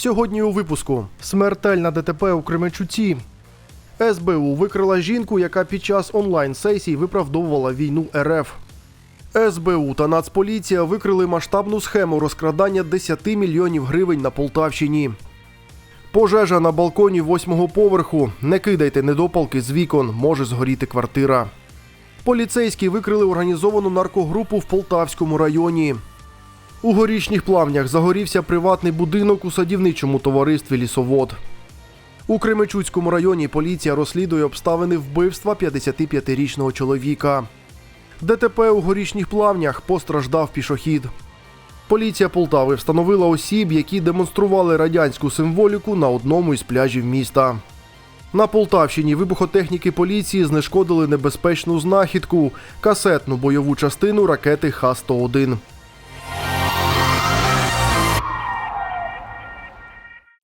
Сьогодні у випуску смертельна ДТП у Кременчуці. СБУ викрила жінку, яка під час онлайн-сесій виправдовувала війну РФ. СБУ та Нацполіція викрили масштабну схему розкрадання 10 мільйонів гривень на Полтавщині. Пожежа на балконі восьмого поверху. Не кидайте недопалки з вікон, може згоріти квартира. Поліцейські викрили організовану наркогрупу в Полтавському районі. У горішніх плавнях загорівся приватний будинок у садівничому товаристві Лісовод. У Кременчуцькому районі поліція розслідує обставини вбивства 55-річного чоловіка. ДТП у горішніх плавнях постраждав пішохід. Поліція Полтави встановила осіб, які демонстрували радянську символіку на одному із пляжів міста. На Полтавщині вибухотехніки поліції знешкодили небезпечну знахідку касетну бойову частину ракети Х-101.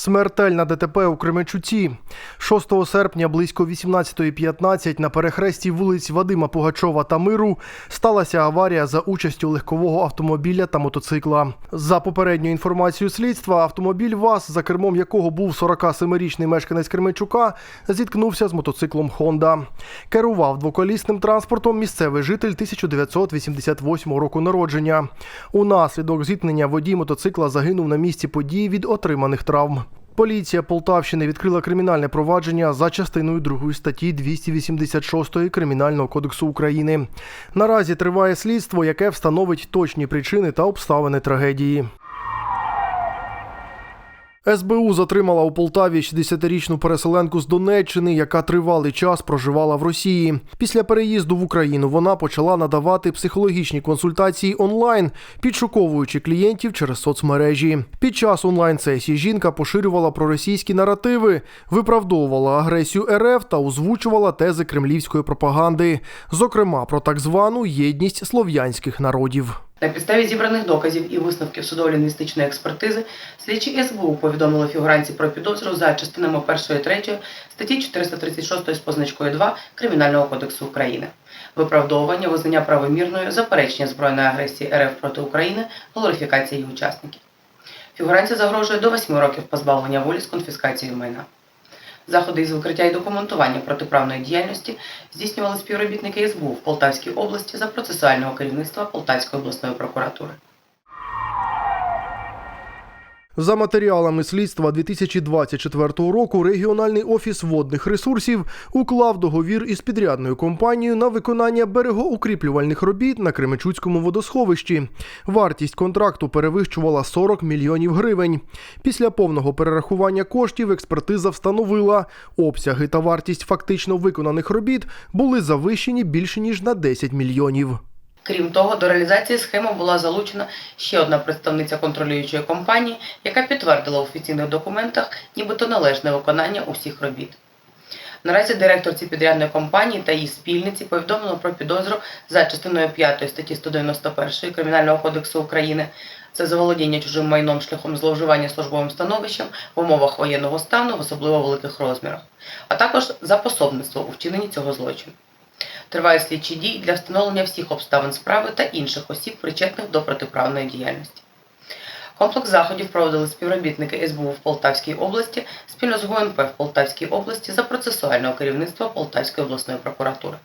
Смертельна ДТП у Кременчуці. 6 серпня близько 18.15 на перехресті вулиць Вадима Пугачова та Миру сталася аварія за участю легкового автомобіля та мотоцикла. За попередньою інформацією слідства, автомобіль ВАЗ, за кермом якого був 47-річний мешканець Кременчука, зіткнувся з мотоциклом Honda. Керував двоколісним транспортом місцевий житель 1988 року народження. Унаслідок зіткнення водій мотоцикла загинув на місці події від отриманих травм. Поліція Полтавщини відкрила кримінальне провадження за частиною 2 статті 286 Кримінального кодексу України. Наразі триває слідство, яке встановить точні причини та обставини трагедії. СБУ затримала у Полтаві 60-річну переселенку з Донеччини, яка тривалий час проживала в Росії. Після переїзду в Україну вона почала надавати психологічні консультації онлайн, підшуковуючи клієнтів через соцмережі. Під час онлайн-сесії жінка поширювала проросійські наративи, виправдовувала агресію РФ та озвучувала тези кремлівської пропаганди, зокрема про так звану єдність слов'янських народів. На підставі зібраних доказів і висновків судово-лінгвістичної експертизи слідчі СБУ повідомили фігуранці про підозру за частинами 1-3 статті 436 з позначкою 2 Кримінального кодексу України. Виправдовування, визнання правомірною, заперечення збройної агресії РФ проти України, глорифікація її учасників. Фігуранці загрожує до 8 років позбавлення волі з конфіскацією майна. Заходи із викриття і документування протиправної діяльності здійснювали співробітники СБУ в Полтавській області за процесуального керівництва Полтавської обласної прокуратури. За матеріалами слідства 2024 року регіональний офіс водних ресурсів уклав договір із підрядною компанією на виконання берегоукріплювальних робіт на Кременчуцькому водосховищі. Вартість контракту перевищувала 40 мільйонів гривень. Після повного перерахування коштів експертиза встановила, обсяги та вартість фактично виконаних робіт були завищені більше ніж на 10 мільйонів. Крім того, до реалізації схеми була залучена ще одна представниця контролюючої компанії, яка підтвердила в офіційних документах нібито належне виконання усіх робіт. Наразі директорці підрядної компанії та її спільниці повідомлено про підозру за частиною 5 статті 191 Кримінального кодексу України це заволодіння чужим майном шляхом зловживання службовим становищем в умовах воєнного стану в особливо великих розмірах, а також за пособництво у вчиненні цього злочину. Тривають слідчі дії для встановлення всіх обставин справи та інших осіб, причетних до протиправної діяльності. Комплекс заходів проводили співробітники СБУ в Полтавській області спільно з ГУНП в Полтавській області за процесуального керівництва Полтавської обласної прокуратури.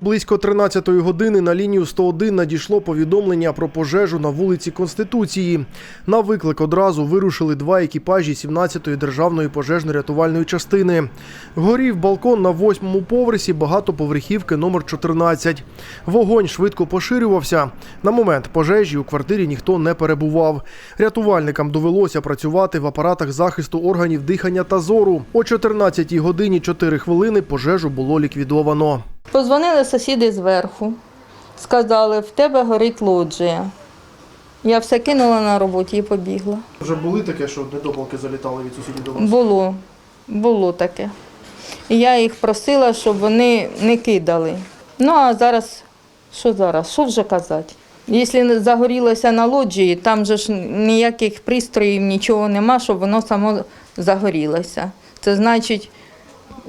Близько 13-ї години на лінію 101 надійшло повідомлення про пожежу на вулиці Конституції. На виклик одразу вирушили два екіпажі 17-ї державної пожежно-рятувальної частини. Горів балкон на восьмому поверсі багатоповерхівки номер 14. Вогонь швидко поширювався. На момент пожежі у квартирі ніхто не перебував. Рятувальникам довелося працювати в апаратах захисту органів дихання та зору. О 14-й годині 4 хвилини пожежу було ліквідовано. Позвонили сусіди зверху, сказали, в тебе горить лоджія. Я все кинула на роботі і побігла. Вже були таке, що недопалки залітали від сусідів до вас? Було, було таке. І я їх просила, щоб вони не кидали. Ну а зараз, що зараз? Що вже казати? Якщо не загорілося на лоджії, там же ж ніяких пристроїв, нічого нема, щоб воно само загорілося. Це значить,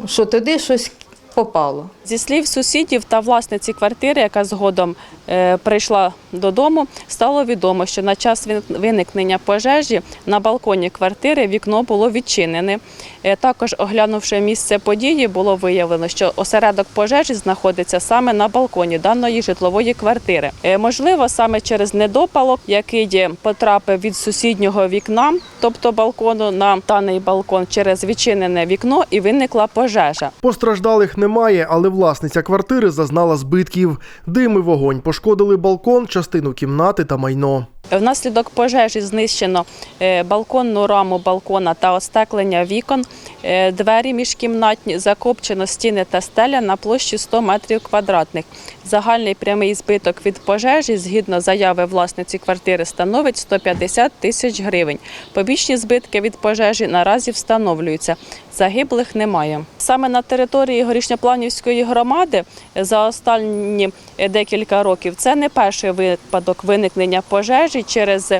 що туди щось попало. Зі слів сусідів та власниці квартири, яка згодом е, прийшла додому, стало відомо, що на час виникнення пожежі на балконі квартири вікно було відчинене. Е, Також, оглянувши місце події, було виявлено, що осередок пожежі знаходиться саме на балконі даної житлової квартири. Е, Можливо, саме через недопалок, який потрапив від сусіднього вікна, тобто балкону, на даний балкон через відчинене вікно, і виникла пожежа. Постраждалих немає, але власниця квартири зазнала збитків. Дим і вогонь пошкодили балкон, частину кімнати та майно. Внаслідок пожежі знищено е, балконну раму балкона та остеклення вікон, е, двері міжкімнатні, закопчено стіни та стеля на площі 100 метрів квадратних. Загальний прямий збиток від пожежі, згідно заяви власниці квартири, становить 150 тисяч гривень. Побічні збитки від пожежі наразі встановлюються. Загиблих немає. Саме на території Горішньопланівської громади за останні е, декілька років це не перший випадок виникнення пожежі через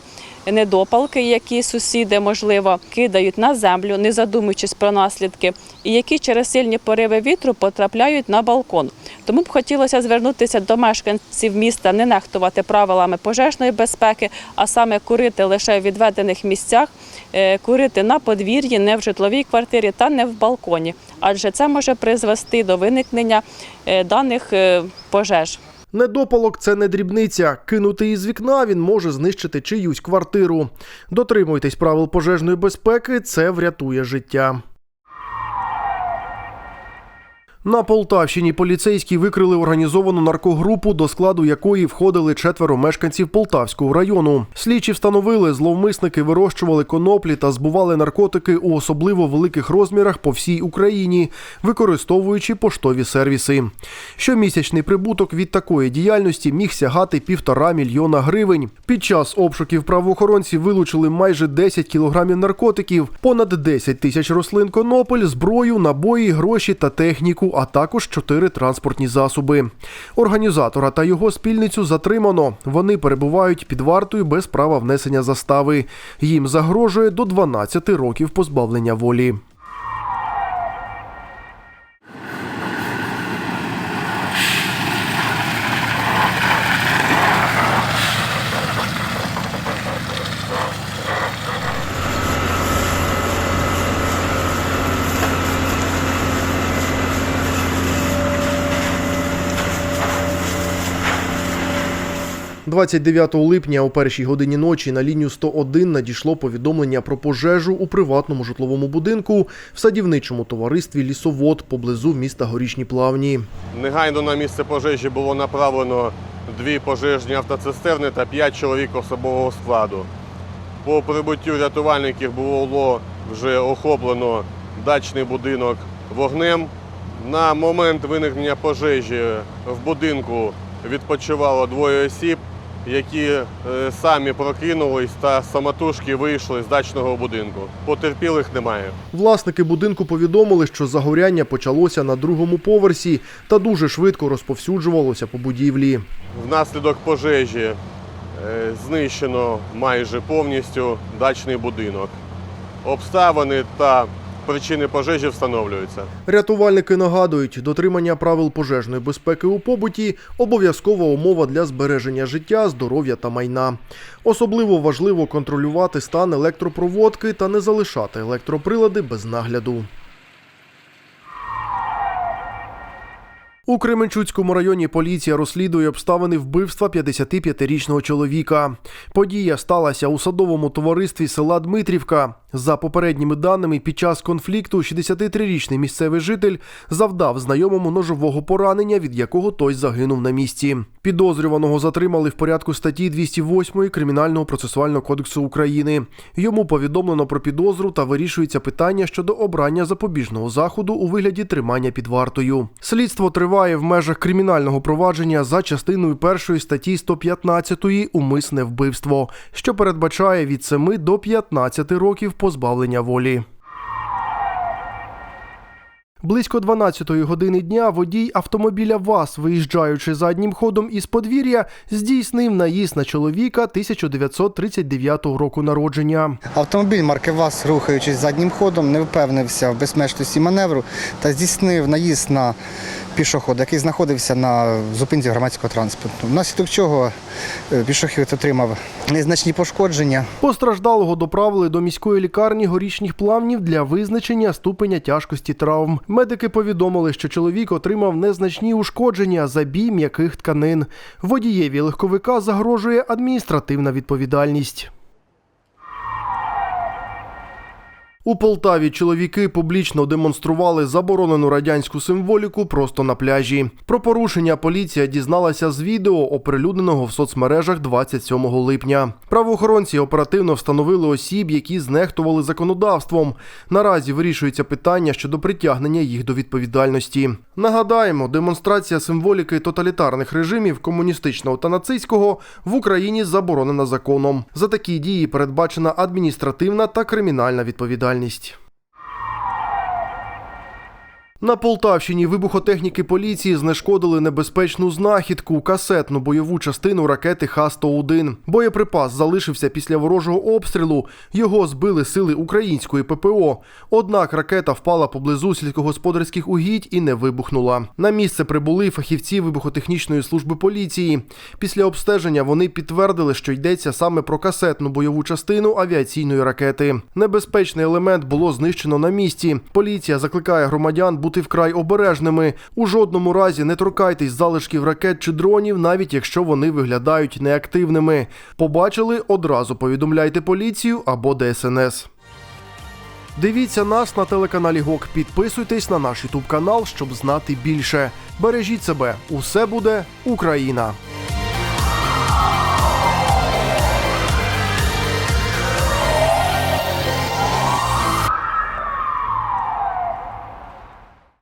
недопалки, які сусіди, можливо, кидають на землю, не задумуючись про наслідки, і які через сильні пориви вітру потрапляють на балкон. Тому б хотілося звернутися до мешканців міста, не нехтувати правилами пожежної безпеки, а саме курити лише в відведених місцях, е, курити на подвір'ї, не в житловій квартирі та не в балконі, адже це може призвести до виникнення е, даних е, пожеж. Недопалок це не дрібниця. Кинути із вікна він може знищити чиюсь квартиру. Дотримуйтесь правил пожежної безпеки, це врятує життя. На Полтавщині поліцейські викрили організовану наркогрупу, до складу якої входили четверо мешканців Полтавського району. Слідчі встановили, зловмисники вирощували коноплі та збували наркотики у особливо великих розмірах по всій Україні, використовуючи поштові сервіси. Щомісячний прибуток від такої діяльності міг сягати півтора мільйона гривень. Під час обшуків правоохоронці вилучили майже 10 кілограмів наркотиків, понад 10 тисяч рослин конопель, зброю, набої, гроші та техніку, а також чотири транспортні засоби. Організатора та його спільницю затримано. Вони перебувають під вартою без права внесення застави. Їм загрожує до 12 років позбавлення волі. – 29 липня о першій годині ночі на лінію 101 надійшло повідомлення про пожежу у приватному житловому будинку в садівничому товаристві Лісовод поблизу міста Горішні Плавні. Негайно на місце пожежі було направлено дві пожежні автоцистерни та п'ять чоловік особового складу. По прибуттю рятувальників було вже охоплено дачний будинок вогнем. На момент виникнення пожежі в будинку відпочивало двоє осіб, які е, самі прокинулись та самотужки вийшли з дачного будинку. Потерпілих немає. Власники будинку повідомили, що загоряння почалося на другому поверсі та дуже швидко розповсюджувалося по будівлі. Внаслідок пожежі е, знищено майже повністю дачний будинок. Обставини та причини пожежі встановлюються. Рятувальники нагадують, дотримання правил пожежної безпеки у побуті обов'язкова умова для збереження життя, здоров'я та майна. Особливо важливо контролювати стан електропроводки та не залишати електроприлади без нагляду. У Кременчуцькому районі поліція розслідує обставини вбивства 55-річного чоловіка. Подія сталася у садовому товаристві села Дмитрівка. За попередніми даними, під час конфлікту 63-річний місцевий житель завдав знайомому ножового поранення, від якого той загинув на місці. Підозрюваного затримали в порядку статті 208 Кримінального процесуального кодексу України. Йому повідомлено про підозру та вирішується питання щодо обрання запобіжного заходу у вигляді тримання під вартою. Слідство триває в межах кримінального провадження за частиною першої статті 115 умисне вбивство, що передбачає від 7 до 15 років позбавлення волі. Близько 12-ї години дня водій автомобіля ВАЗ, виїжджаючи заднім ходом із подвір'я, здійснив наїзд на чоловіка 1939 року народження. Автомобіль марки ВАЗ, рухаючись заднім ходом, не впевнився в безмежності маневру та здійснив наїзд на пішохід, який знаходився на зупинці громадського транспорту. Внаслідок чого е, пішохід отримав незначні пошкодження. Постраждалого доправили до міської лікарні горішніх плавнів для визначення ступеня тяжкості травм. Медики повідомили, що чоловік отримав незначні ушкодження, забій м'яких тканин. Водієві легковика загрожує адміністративна відповідальність. У Полтаві чоловіки публічно демонстрували заборонену радянську символіку просто на пляжі. Про порушення поліція дізналася з відео, оприлюдненого в соцмережах 27 липня. Правоохоронці оперативно встановили осіб, які знехтували законодавством. Наразі вирішується питання щодо притягнення їх до відповідальності. Нагадаємо, демонстрація символіки тоталітарних режимів комуністичного та нацистського в Україні заборонена законом. За такі дії передбачена адміністративна та кримінальна відповідальність. На Полтавщині вибухотехніки поліції знешкодили небезпечну знахідку касетну бойову частину ракети Х-101. Боєприпас залишився після ворожого обстрілу. Його збили сили української ППО. Однак ракета впала поблизу сільськогосподарських угідь і не вибухнула. На місце прибули фахівці вибухотехнічної служби поліції. Після обстеження вони підтвердили, що йдеться саме про касетну бойову частину авіаційної ракети. Небезпечний елемент було знищено на місці. Поліція закликає громадян бути вкрай обережними. У жодному разі не торкайтесь залишків ракет чи дронів, навіть якщо вони виглядають неактивними. Побачили одразу повідомляйте поліцію або ДСНС. Дивіться нас на телеканалі ГОК. Підписуйтесь на наш Ютуб канал, щоб знати більше. Бережіть себе. Усе буде Україна!